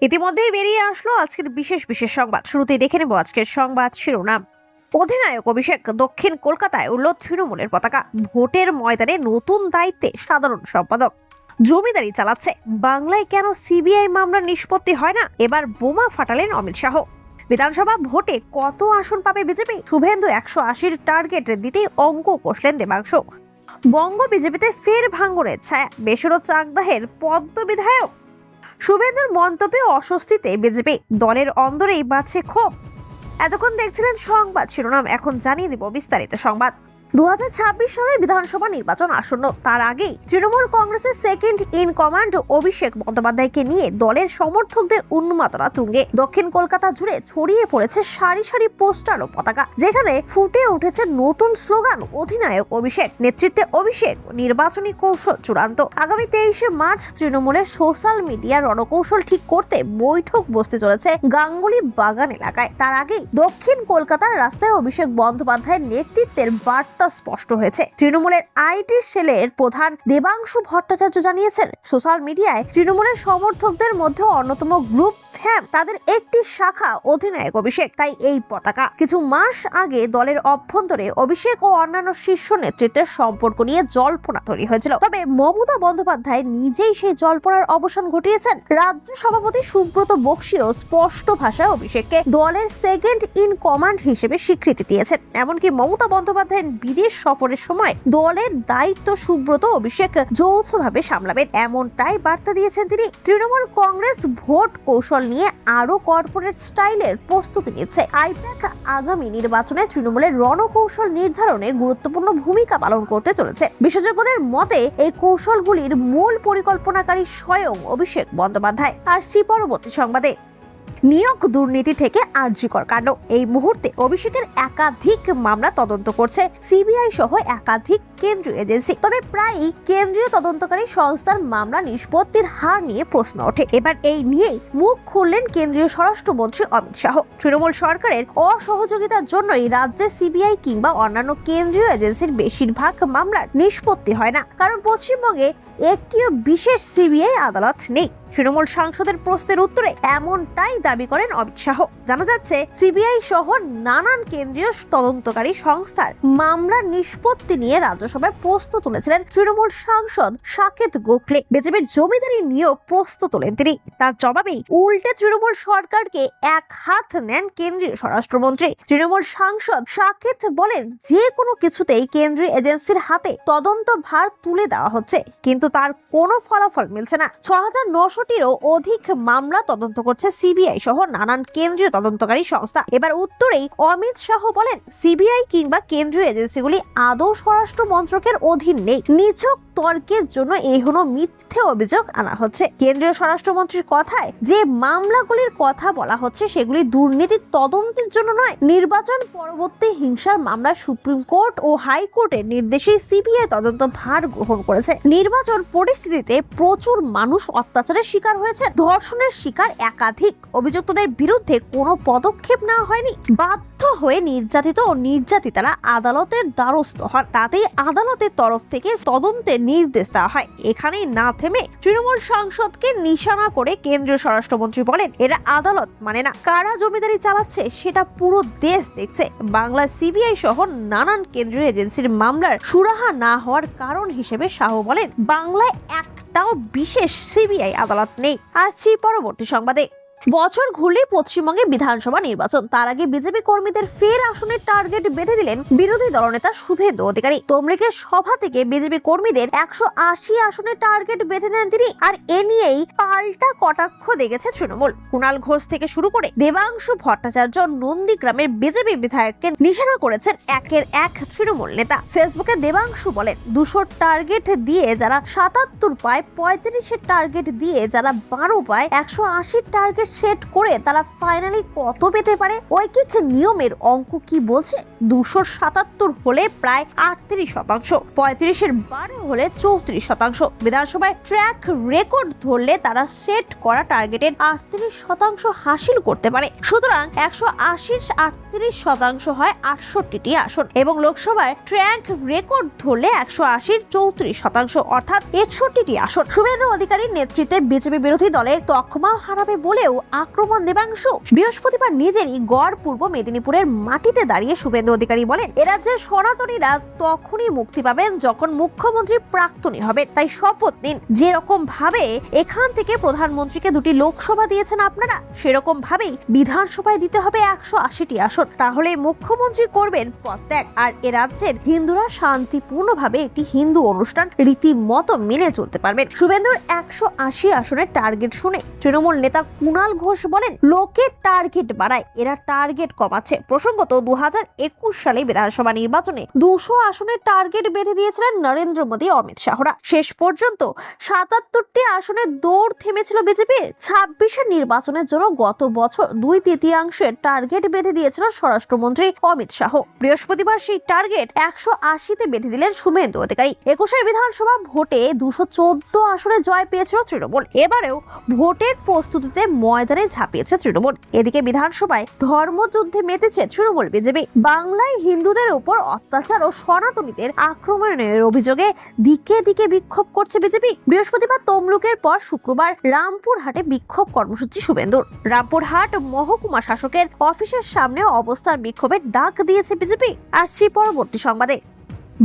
ইতিমধ্যেই বেরিয়ে আসলো আজকের বিশেষ বিশেষ সংবাদ। শুরুতেই দেখে নেব আজকের সংবাদ শিরোনাম। অধিনায়ক অভিষেক দক্ষিণ কলকাতায় উঠল তৃণমূলের পতাকা। ভোটের ময়দানে নতুন দায়িত্বে সাধারণ সম্পাদক। জমিদারি চালাচ্ছে। বাংলায় কেন সিবিআই মামলার নিষ্পত্তি হয় না? এবার বোমা ফাটালেন অমিত শাহ। বিধানসভা ভোটে কত আসন পাবে বিজেপি? শুভেন্দু একশো আশির টার্গেট দিতেই অঙ্ক কষলেন দেবাংশ। বঙ্গ বিজেপিতে ফের ভাঙ্গনের ছায়া। বেসরো চাকদাহের পদ্ম বিধায়ক শুভেন্দুর মন্তব্যে অস্বস্তিতে বিজেপি দলের অন্দরেই বাড়ছে ক্ষোভ। এতক্ষণ দেখছিলেন সংবাদ শিরোনাম, এখন জানিয়ে দিব বিস্তারিত সংবাদ। দু সালের বিধানসভা নির্বাচন আসন্ন। তার আগেই তৃণমূল কংগ্রেসের সেকেন্ড ইন কমান্ড অভিষেক বন্দ্যোপাধ্যায়কে নিয়ে দলের সমর্থকদের উন্মাদনা তুঙ্গে। দক্ষিণ কলকাতা জুড়ে ছড়িয়ে পড়েছে সারি সারি পোস্টার ও পতাকা, যেখানে ফুটে উঠেছে নতুন স্লোগান, অধিনায়ক অভিষেক। নেতৃত্বে অভিষেক, নির্বাচনী কৌশল চূড়ান্ত। আগামী তেইশে মার্চ তৃণমূলের সোশ্যাল মিডিয়া রণকৌশল ঠিক করতে বৈঠক বসতে চলেছে গাঙ্গুলি বাগান এলাকায়। তার আগেই দক্ষিণ কলকাতার রাস্তায় অভিষেক বন্দ্যোপাধ্যায়ের নেতৃত্বের বার্তা স্পষ্ট হয়েছে। তৃণমূলের আইটি সেলের প্রধান দেবাংশু ভট্টাচার্য জানিয়েছেন, সোশ্যাল মিডিয়ায় তৃণমূলের সমর্থকদের মধ্যে অন্যতম গ্রুপ ফ্যাম, তাদের একটি শাখা অধিনায়ক অভিষেক, তাই এই পতাকা। কিছু মাস আগে দলের অভ্যন্তরে অভিষেক ও অন্যান্য শীর্ষ নেতৃত্বের সম্পর্ক নিয়ে জল্পনা তৈরি হয়েছিল। তবে মমতা বন্দ্যোপাধ্যায় নিজেই সেই জল্পনার অবসান ঘটিয়েছেন। রাজ্য সভাপতি সুব্রত বক্সিও স্পষ্ট ভাষায় অভিষেককে দলের সেকেন্ড ইন কমান্ড হিসেবে স্বীকৃতি দিয়েছেন। এমনকি মমতা বন্দ্যোপাধ্যায়ের বিদেশ সফরের সময় দলের দায়িত্ব সুব্রত অভিষেক যৌথভাবে সামলাবেন। এমনটাই বার্তা দিয়েছেন তিনি। তৃণমূল কংগ্রেস ভোট কৌশল নিয়ে আরও কর্পোরেট স্টাইলের প্রস্তুতি নিচ্ছে। আইপ্যাক আগামী নির্বাচনে তৃণমূলের রণকৌশল নির্ধারণে গুরুত্বপূর্ণ ভূমিকা পালন করতে চলেছে। বিশেষজ্ঞদের মতে, এই কৌশলগুলির মূল পরিকল্পনাকারী স্বয়ং অভিষেক বন্দ্যোপাধ্যায়। আসছি পরবর্তী সংবাদে। নিয়োগ দুর্নীতি থেকে আর্যিকর কাণ্ড। এই মুহূর্তে অভিষেকের একাধিক মামলা তদন্ত করছে। সিবিআই সহ একাধিক কেন্দ্রীয় এজেন্সি। তবে প্রায়ই কেন্দ্রীয় তদন্তকারী সংস্থার মামলা নিষ্পত্তির হার নিয়ে প্রশ্ন ওঠে। এবার এই নিয়েই মুখ খুললেন কেন্দ্রীয় স্বরাষ্ট্রমন্ত্রী অমিত শাহ। তৃণমূল সরকারের অসহযোগিতার জন্যই রাজ্যে সিবিআই কিংবা অন্যান্য কেন্দ্রীয় এজেন্সির বেশিরভাগ মামলার নিষ্পত্তি হয় না। কারণ পশ্চিমবঙ্গে একটিও বিশেষ সিবিআই আদালত নেই। তৃণমূল সাংসদের প্রশ্নের উত্তরে এমনটাই দাবি করেন অমিত শাহ। জানা যাচ্ছে, সিবিআই সহ নানান কেন্দ্রীয় তদন্তকারী সংস্থার মামলার নিষ্পত্তি নিয়ে রাজ্যসভায় প্রশ্ন তুলেছিলেন তৃণমূল সাংসদ সাকেত গোখলে। বিজেপির জমিদারি নিয়েও প্রশ্ন তোলেন তিনি। তার জবাবেই উল্টে তৃণমূল সরকারকে এক হাত নেন কেন্দ্রীয় স্বরাষ্ট্রমন্ত্রী। তৃণমূল সাংসদ সাকেত বলেন, যে কোনো কিছুতেই কেন্দ্রীয় এজেন্সির হাতে তদন্ত ভার তুলে দেওয়া হচ্ছে, কিন্তু তার কোনো ফলাফল মিলছে না। ছ হাজার নশোটিরও অধিক মামলা তদন্ত করছে সিবিআই সহ নানান কেন্দ্রীয় তদন্তকারী সংস্থা। এবার উত্তরেই অমিত শাহ বলেন, সিবিআই কিংবা কেন্দ্রীয় এজেন্সিগুলি আদৌ স্বরাষ্ট্র মন্ত্রকের অধীন নেই। নিছক তর্কের জন্য এই হলো মিথ্যে অভিযোগ আনা হচ্ছে। কেন্দ্রীয় স্বরাষ্ট্রমন্ত্রীর কথায় যে মামলাগুলির কথা বলা হচ্ছে সেগুলি দুর্নীতির তদন্তের জন্য নয়, নির্বাচন পরবর্তী হিংসার মামলা সুপ্রিম কোর্ট ও হাইকোর্টের নির্দেশে সিবিআই তদন্ত ভার গ্রহণ করেছে। নির্বাচন পরিস্থিতিতে প্রচুর মানুষ অত্যাচারের শিকার হয়েছে। ধর্ষণের শিকার একাধিক। অভিযুক্তদের বিরুদ্ধে কোনো পদক্ষেপ নেওয়া হয়নি। বাধ্য হয়ে নির্যাতিত ও নির্যাতিতারা আদালতের দ্বারস্থ হন। তাতেই আদালতের তরফ থেকে তদন্তের নির্দেশ দেওয়া হয়। এখানেই না থেমে তৃণমূল সাংসদকে নিশানা করে কেন্দ্রীয় স্বরাষ্ট্রমন্ত্রী বলেন, এরা আদালত মানে না। কারা জমিদারি চালাচ্ছে সেটা পুরো দেশ দেখছে। বাংলা সিবিআই সহ নানান কেন্দ্রীয় এজেন্সির মামলার সুরাহা না হওয়ার কারণ হিসেবে শাহ বলেন, বাংলায় একটাও বিশেষ সিবিআই আদালত নেই। আসছি পরবর্তী সংবাদে। বছর ঘুরলেই পশ্চিমবঙ্গে বিধানসভা নির্বাচন। তার আগে বিজেপি কর্মীদের ফের আসনের টার্গেট বেঁধে দিলেন বিরোধী দলনেতা শুভেন্দু অধিকারী। তমলিকের সভা থেকে বিজেপি কর্মীদের একশো আশি আসনের টার্গেট বেঁধে দেন তিনি আর এ নিয়েই পাল্টা কটাক্ষ দেখেছে তৃণমূল। কুণাল ঘোষ থেকে শুরু করে দেবাংশু ভট্টাচার্য নন্দীগ্রামের বিজেপি বিধায়ককে নিশানা করেছেন একের এক তৃণমূল নেতা। ফেসবুকে দেবাংশু বলেন দুশো টার্গেট দিয়ে যারা সাতাত্তর পায় পঁয়ত্রিশের টার্গেট দিয়ে যারা বারো পায় একশো আশির টার্গেট সেট করে তারা ফাইনালি কত পেতে পারে? ঐকিক নিয়মের অঙ্ক কি বলছে? দুশো সাতাত্তর হলে প্রায় আটত্রিশ শতাংশ, পঁয়ত্রিশের বারে হলে চৌত্রিশ শতাংশ। বিধানসভায় ট্র্যাক রেকর্ড ধরলে তারা সেট করা টার্গেটের আটত্রিশ শতাংশ হাসিল করতে পারে। সুতরাং একশো আশির আটত্রিশ শতাংশ হয় আটষট্টিটি আসন এবং লোকসভায় ট্র্যাক রেকর্ড ধরলে একশো আশির চৌত্রিশ শতাংশ, অর্থাৎ একষট্টিটি আসন। শুভেন্দু অধিকারীর নেতৃত্বে বিজেপি বিরোধী দলের তকমা হারাবে বলেও আক্রমণ দেবাংশ। বৃহস্পতিবার নিজেরই গড় পূর্ব মেদিনীপুরের মাটিতে দাঁড়িয়ে শুভেন্দু অধিকারী বলেন এরাজ্যের সনাতনীরা তখনই মুক্তি পাবেন যখন মুখ্যমন্ত্রী প্রাক্তনী হবেন। তাই শপথ নিন যেরকম ভাবে এখান থেকে প্রধানমন্ত্রীকে দুটি লোকসভা দিয়েছেন আপনারা সেরকম ভাবেই বিধানসভায় দিতে হবে একশো আশিটি আসন। তাহলে মুখ্যমন্ত্রী করবেন পদত্যাগ আর এ রাজ্যের হিন্দুরা শান্তিপূর্ণভাবে একটি হিন্দু অনুষ্ঠান রীতিমতো মেনে চলতে পারবেন। শুভেন্দুর একশো আশি আসনের টার্গেট শুনে তৃণমূল নেতা কুণাল ঘোষ বলেন লোকের টার্গেট বাড়ায়, এরা টার্গেট কমাচ্ছে। প্রসঙ্গত দু সালে বিধানসভা নির্বাচনে দুশো আসনের টার্গেট বেঁধে দিয়েছিলেন নরেন্দ্র মোদী, অমিত শাহরা। শেষ পর্যন্ত সাতাত্তরটি আসনে দৌড় থেমেছিল বিজেপির ছাব্বিশের নির্বাচনের জন্য গত বছর দুই তৃতীয়াংশের টার্গেট বেঁধে দিয়েছিল স্বরাষ্ট্রমন্ত্রী অমিত শাহ। বৃহস্পতিবার সেই টার্গেট একশো আশিতে বেঁধে দিলেন শুভেন্দু অধিকারী। একুশের বিধানসভা ভোটে দুশো চোদ্দ আসনে জয় পেয়েছিল তৃণমূল। এবারেও ভোটের প্রস্তুতিতে ময়দানে ঝাঁপিয়েছে তৃণমূল। এদিকে বিধানসভায় ধর্মযুদ্ধে মেতেছে তৃণমূল বিজেপি। বাংলায় হিন্দুদের উপর অত্যাচার ও সনাতনীদের আক্রমণের অভিযোগে দিকে দিকে বিক্ষোভ করছে বিজেপি। বৃহস্পতিবার তমলুকের পর শুক্রবার রামপুরহাটে বিক্ষোভ কর্মসূচি শুভেন্দুর। রামপুরহাট মহকুমা শাসকের অফিসের সামনে অবস্থান বিক্ষোভের ডাক দিয়েছে বিজেপি। আসছি পরবর্তী সংবাদে।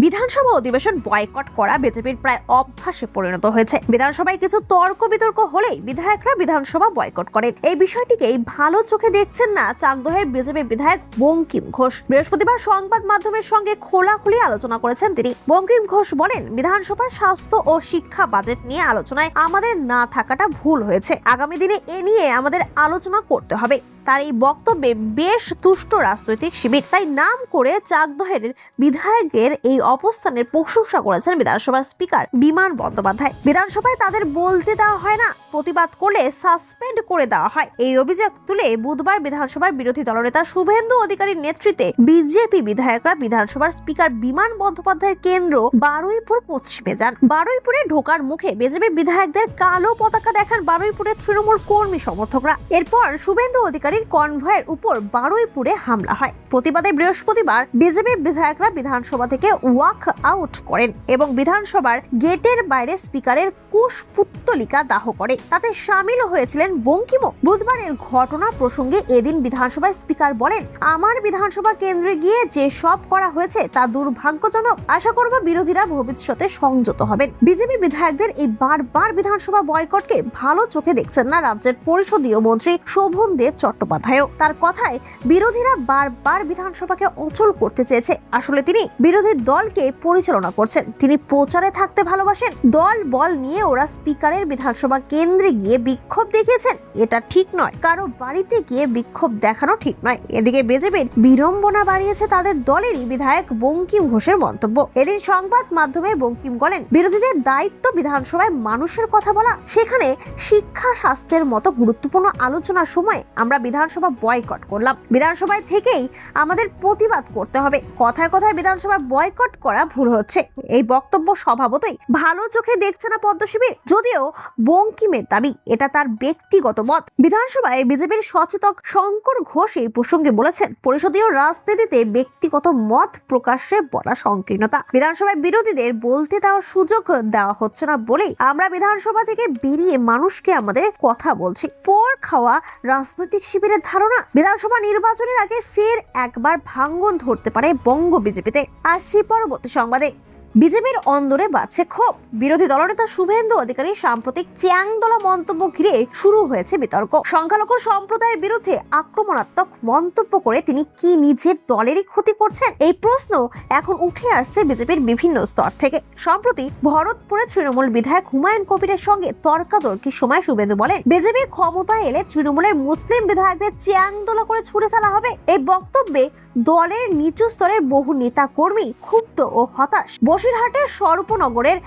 বিধানসভা অধিবেশন বয়কট করা বিজেপির প্রায় অভ্যাসে পরিণত হয়েছে। বিধানসভায় কিছু তর্ক বিতর্ক হলেই বিধায়করা বিধানসভা বয়কট করেন। এই বিষয়টিকেই ভালো চোখে দেখছেন না চাকদহের বিজেপি বিধায়ক বঙ্কিম ঘোষ। বৃহস্পতিবার সংবাদ মাধ্যমের সঙ্গে খোলাখুলি আলোচনা করেছেন তিনি। বঙ্কিম ঘোষ বলেন, বিধানসভার স্বাস্থ্য ও শিক্ষা বাজেট নিয়ে আলোচনায় আমাদের না থাকাটা ভুল হয়েছে। আগামী দিনে এ নিয়ে আমাদের আলোচনা করতে হবে। তার এই বক্তব্যে বেশ তুষ্ট রাজনৈতিক শিবির। তাই নাম করে চাকদহের বিধায়কের এই অবস্থানের প্রশংসা করেছেন বিধানসভার স্পিকার বিমান বন্দ্যোপাধ্যায়। বিধানসভায় তাদের বলতে দেওয়া হয় না, প্রতিবাদ করলে সাসপেন্ড করে দেওয়া হয়। এই অভিযোগ তুলে বুধবার বিধানসভার বিরোধী দলনেতা শুভেন্দু অধিকারীর নেতৃত্বে বিজেপি বিধায়করা বিধানসভার স্পিকার বিমান বন্দ্যোপাধ্যায়ের কেন্দ্র বারুইপুর, পশ্চিমে যান। বারুইপুরে ঢোকার মুখে বিজেপি বিধায়কদের কালো পতাকা দেখান বারুইপুরের তৃণমূল কর্মী সমর্থকরা। এরপর শুভেন্দু অধিকারীর কনভয়ের উপর বারুইপুরে হামলা হয়। প্রতিবাদে বৃহস্পতিবার বিজেপি বিধায়করা বিধানসভা থেকে ওয়াক আউট করেন এবং বিধানসভার গেটের বাইরে স্পিকারের কুশপুত্তলিকা দাহ করে। তাতে সামিল হয়েছিলেন বঙ্কিমও বুধবারের ঘটনা প্রসঙ্গে এদিন বিধানসভায় স্পিকার বলেন, আমার বিধানসভা কেন্দ্রে গিয়ে যে সব করা হয়েছে তা দুর্ভাগ্যজনক। আশা করব বিরোধীরা ভবিষ্যতে সংযত হবেন। বিজেপি বিধায়কদের এই বারবার বিধানসভা বয়কটকে ভালো চোখে দেখছেন না রাজ্যের পরিষদীয় মন্ত্রী শোভন দেব চট্টোপাধ্যায়ও তার কথায় বিরোধীরা বারবার বিধানসভাকে অচল করতে চেয়েছে। আসলে তিনি বিরোধী দলকে পরিচালনা করছেন। তিনি প্রচারে থাকতে ভালোবাসেন। দল বল নিয়ে ওরা স্পিকারের বিধানসভা কেন্দ্রে গিয়ে বিক্ষোভ দেখিয়েছেন। এটা ঠিক নয়। কারও বাড়িতে গিয়ে বিক্ষোভ দেখানো ঠিক নয়। এদিকে বিজেপির বিড়ম্বনা বাড়িয়েছে তাদের দলেরই বিধায়ক বঙ্কিম ঘোষের মন্তব্য। এদিন সংবাদ মাধ্যমে বঙ্কিম বলেন, বিরোধীদের দায়িত্ব বিধানসভায় মানুষের কথা বলা। সেখানে শিক্ষা, স্বাস্থ্যের মতো গুরুত্বপূর্ণ আলোচনার সময় আমরা বিধানসভা বয়কট করলাম। বিধানসভায় থেকেই আমাদের প্রতিবাদ করতে হবে। কথায় কথায় বিধানসভা বয়কট করা ভুল হচ্ছে। এই বক্তব্য স্বভাবতই ভালো চোখে দেখছে না পদ্মশিবির, যদিও বঙ্কিমের দাবি এটা তার ব্যক্তিগত মত। বিধানসভায় বিজেপির সচেতক শঙ্কর ঘোষ এই প্রসঙ্গে বলেছেন, পরিষদীয় রাজনীতিতে ব্যক্তিগত মত প্রকাশ্যে বলা সংকীর্ণতা। বিধানসভায় বিরোধীদের বলতে দেওয়ার সুযোগ দেওয়া হচ্ছে না বলেই আমরা বিধানসভা থেকে বেরিয়ে মানুষকে আমাদের কথা বলছি। পর খাওয়া রাজনৈতিক শিবিরের ধারণা, বিধানসভা নির্বাচনের আগে ফের একবার ভাঙ্গন ধরতে পারে বঙ্গ বিজেপিতে। আসছি পরবর্তী সংবাদে। বিজেপির অন্দরে বাড়ছে ক্ষোভ। বিরোধী দলনেতা শুভেন্দু অধিকারী সাম্প্রতিক চ্যাংদলা মন্তব্য ঘিরে শুরু হয়েছে বিতর্ক। সংখ্যালঘু সম্প্রদায়ের বিরুদ্ধে আক্রমণাত্মক মন্তব্য করে তিনি কি নিজের দলেরই ক্ষতি করছেন? এই প্রশ্ন এখন উঠে আসছে বিজেপির বিভিন্ন স্তর থেকে। সম্প্রতি ভরতপুরে তৃণমূল বিধায়ক হুমায়ুন কবিরের সঙ্গে তর্কাতর্কির সময় শুভেন্দু বলেন, বিজেপি ক্ষমতায় এলে তৃণমূলের মুসলিম বিধায়কদের চ্যাংদোলা করে ছুড়ে ফেলা হবে। এই বক্তব্যে দলের নিচু স্তরের বহু নেতা কর্মী ক্ষুব্ধ ও হতাশ। বসিরহাটের স্বরূপনগরের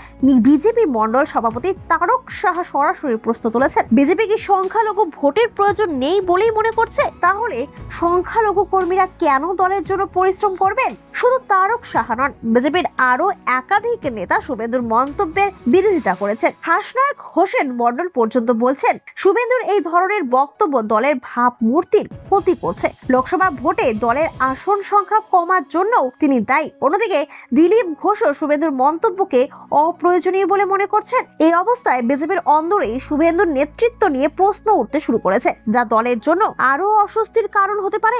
বিজেপি মণ্ডল সভাপতি তারক সাহা সরাসরি প্রশ্ন তুলেছেন। বিজেপি কি সংখ্যালঘু ভোটের প্রয়োজন নেই বলেই মনে করছে? তাহলে সংখ্যালঘু কর্মীরা কেন দলের জন্য পরিশ্রম করবেন? শুধু তারক সাহা নন, বিজেপির আরও একাধিক নেতা শুভেন্দুর মন্তব্যের বিরোধিতা করেছেন। হাসনায়ক হোসেন মণ্ডল পর্যন্ত বলছেন, শুভেন্দুর এই ধরনের বক্তব্য দলের ভাবমূর্তির ক্ষতি করছে। লোকসভা ভোটে দলের আসন সংখ্যা কমার জন্যও তিনি দায়ী। অন্যদিকে দিলীপ ঘোষ ও শুভেন্দুর মন্তব্যকে অপ্রয়োজনীয় বলে মনে করছেন। এই অবস্থায় বিজেপির অন্দরেই শুভেন্দুর নেতৃত্ব নিয়ে প্রশ্ন উঠতে শুরু করেছে, যা দলের জন্য আরও অস্বস্তির কারণ হতে পারে।